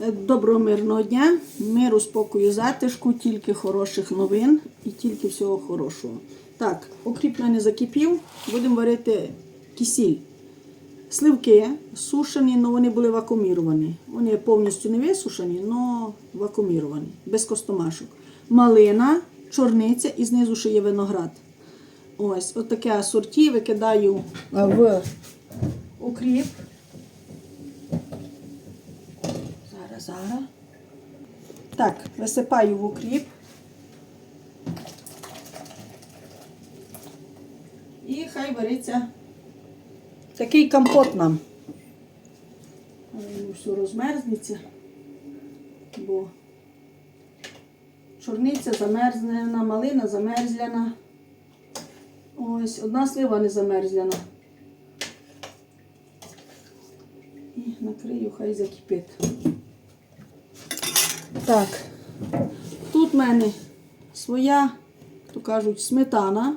Е, Доброго мирного дня, миру, спокою, затишку, тільки хороших новин і тільки всього хорошого. Так, окріп мене закипів, будемо варити кисіль. Сливки сушені, але вони були вакууміровані. Вони повністю не висушені, але вакууміровані, без костомашок. Малина, чорниця і знизу ще є виноград. Ось, от таке асорті викидаю в укріп. Зараз. Так, висипаю в укріп. І хай вариться такий компот нам. Воно все розмерзнеться, бо чорниця замерзлена, малина замерзляна. Ось, одна слива не замерзляна. І накрию, хай закипить. Так, тут в мене своя, то кажуть, сметана,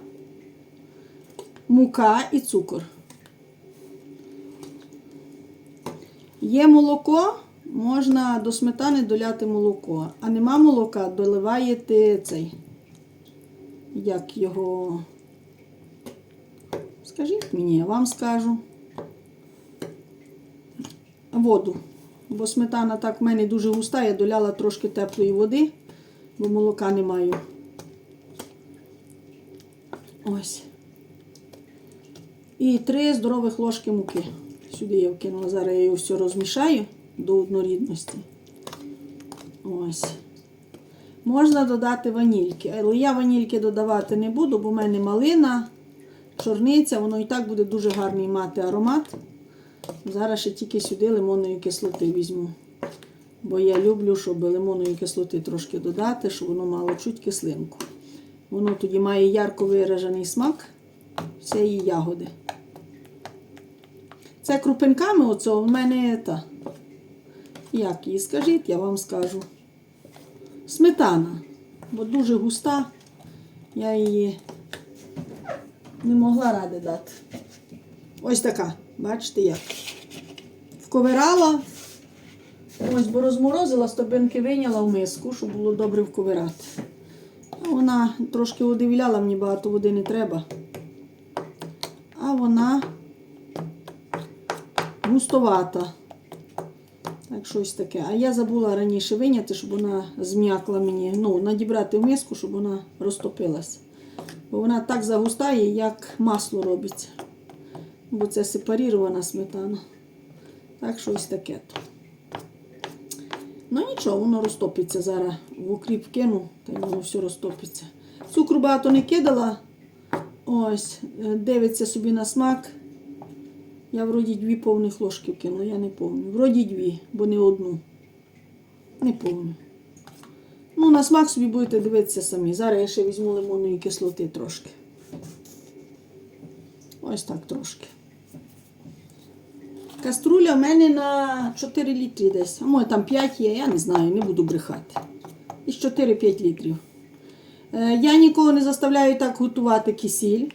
мука і цукор. Є молоко, можна до сметани доляти молоко, а нема молока, доливаєте цей, як його. Скажіть мені, я вам скажу. Воду. Бо сметана так в мене дуже густа, я доляла трошки теплої води, бо молока не маю. Ось. І три здорових ложки муки. Сюди я вкинула. Зараз я його все розмішаю до однорідності. Ось. Можна додати ванільки, але я ванільки додавати не буду, бо в мене малина, чорниця, воно і так буде дуже гарний мати аромат. Зараз ще тільки сюди лимонної кислоти візьму. Бо я люблю, щоб лимонної кислоти трошки додати, щоб воно мало чуть кислинку. Воно тоді має ярко виражений смак цієї ягоди. Це крупинками оцього в мене та. Як її скажіть, я вам скажу. Сметана, бо дуже густа, я її не могла ради дати. Ось така, бачите як. Вковирала, ось, бо розморозила, стобинки вийняла в миску, щоб було добре вковирати. Вона трошки води віляла, мені багато води не треба. А вона густовата. Так, щось таке. А я забула раніше виняти, щоб вона зм'якла мені, ну, надібрати в миску, щоб вона розтопилась. Бо вона так загустає, як масло робиться. Бо це сепарірована сметана. Так, щось таке. то. Ну нічого, воно розтопиться зараз. В укріп кину, та й воно все розтопиться. Цукру багато не кидала. Ось, е, дивиться собі на смак. Я вроді дві повних ложки вкинула, я не повню. Вроді дві, бо не одну. Не повню. Ну, на смак собі будете дивитися самі. Зараз я ще візьму лимонної кислоти трошки. Ось так трошки. Каструля в мене на 4 літри десь. А може там 5 є, я не знаю, не буду брехати. Із 4-5 літрів. Е, Я нікого не заставляю так готувати кисіль.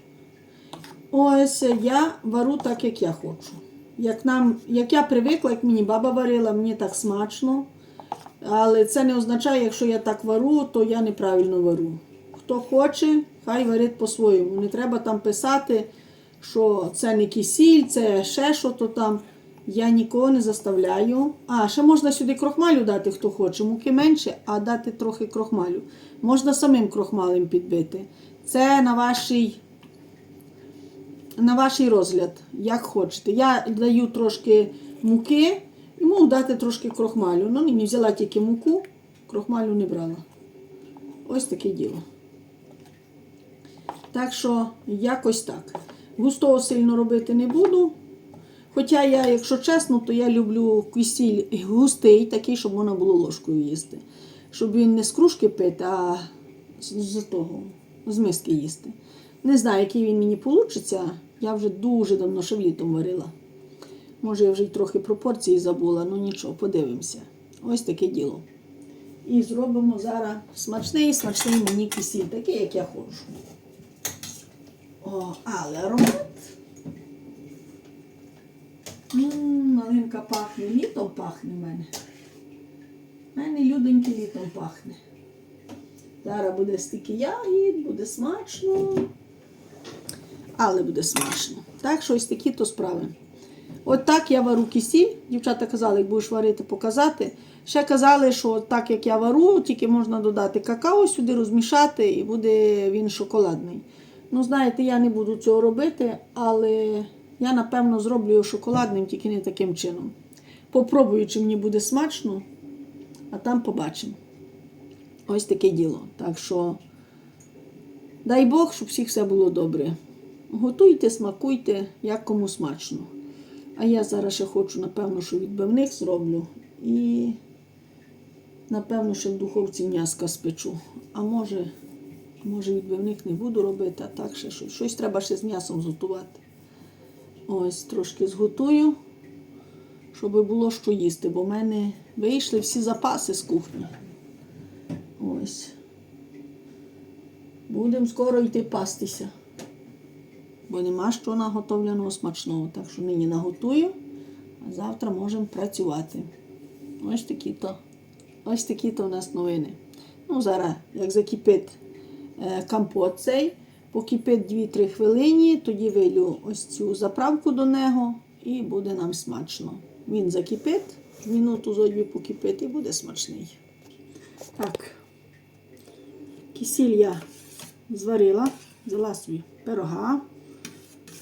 Ось я вару так, як я хочу. Як, нам, як я привикла, як мені баба варила, мені так смачно. Але це не означає, якщо я так вару, то я неправильно вару. Хто хоче, хай варить по-своєму. Не треба там писати, що це не кисіль, це ще що то там. Я нікого не заставляю. А, ще можна сюди крохмалю дати, хто хоче. Муки менше, а дати трохи крохмалю. Можна самим крохмалем підбити. Це на вашій на ваш розгляд, як хочете. Я даю трошки муки можу дати трошки крохмалю. Ну, не взяла тільки муку, крохмалю не брала. Ось таке діло. Так що, якось так. Густого сильно робити не буду. Хоча я, якщо чесно, то я люблю кисіль густий, такий, щоб можна було ложкою їсти. Щоб він не з кружки пити, а з того, з миски їсти. Не знаю, який він мені вийде. Я вже дуже давно ще літом варила. Може, я вже й трохи пропорції забула, ну нічого, подивимося. Ось таке діло. І зробимо зараз смачний, смачний мені кисіль, такий, як я хочу. О, але аромат. М, малинка пахне, літом пахне в мене. люденьке літом пахне. Зараз буде стільки ягід, буде смачно. Але буде смачно. Так що ось такі то справи. От так я вару кисіль. Дівчата казали, як будеш варити, показати. Ще казали, що так як я вару, тільки можна додати какао сюди, розмішати, і буде він шоколадний. Ну, знаєте, я не буду цього робити, але я напевно зроблю його шоколадним, тільки не таким чином. Попробую, чи мені буде смачно, а там побачимо. Ось таке діло. Так що, дай Бог, щоб всіх все було добре. Готуйте, смакуйте, як кому смачно. А я зараз ще хочу, напевно, що відбивних зроблю. І, напевно, ще в духовці м'яска спечу. А може, може відбивних не буду робити, а так ще щось. Щось треба ще з м'ясом зготувати. Ось, трошки зготую, щоб було що їсти, бо в мене вийшли всі запаси з кухні. Будемо скоро йти пастися. Бо нема що наготовленого смачного. Так що нині наготую, а завтра можемо працювати. Ось такі то. Ось такі то у нас новини. Ну, зараз, як закипить е, компот цей, покипить 2-3 хвилини, тоді вилю ось цю заправку до нього і буде нам смачно. Він закипить, минуту зо дві покипить і буде смачний. Так, кисіль я зварила, взяла собі пирога.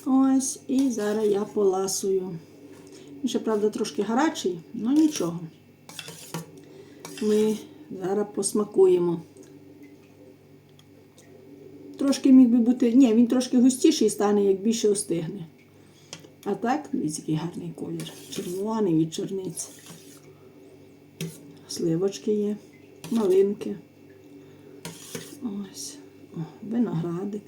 Ось, і зараз я поласую. Він ще, правда, трошки гарячий, але нічого. Ми зараз посмакуємо. Трошки міг би бути. Ні, він трошки густіший стане, як більше остигне. А так, дивіться, який гарний колір. Червоний від чорниці. Сливочки є, малинки. Ось. О, виноградик.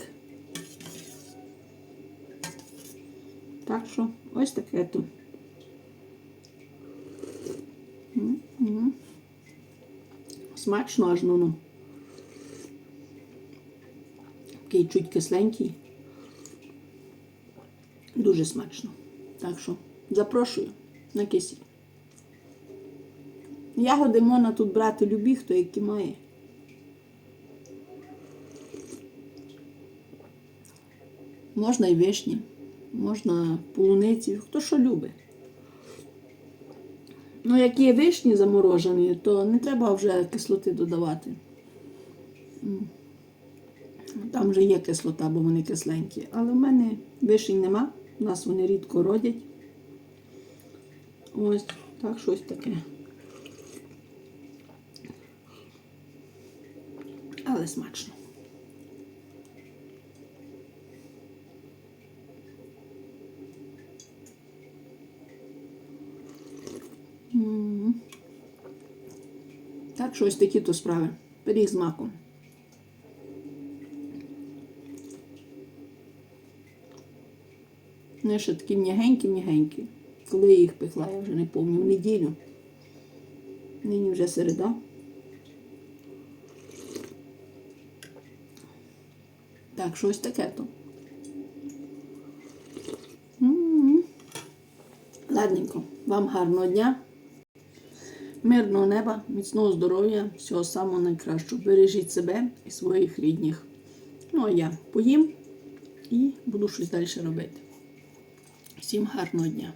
Так що ось таке тут. Смачно аж ну. ну. Такий чуть кисленький. Дуже смачно. Так що запрошую на кисіль. Ягоди можна тут брати любі, хто які має. Можна і вишні, можна полуниці, хто що любить. Ну, як є вишні заморожені, то не треба вже кислоти додавати. Вже є кислота, бо вони кисленькі. Але в мене вишень нема, у нас вони рідко родять. Ось так щось таке. Але смачно. Так що ось такі то справи. Пиріг з маком. Вони ще такі м'ягенькі-м'ягенькі. Коли я їх пекла, я вже не пам'ятаю, в неділю. Нині вже середа. Так, щось таке то. Ладненько, вам гарного дня, мирного неба, міцного здоров'я, всього самого найкращого. Бережіть себе і своїх рідних. Ну, а я поїм і буду щось далі робити. Всім гарного дня!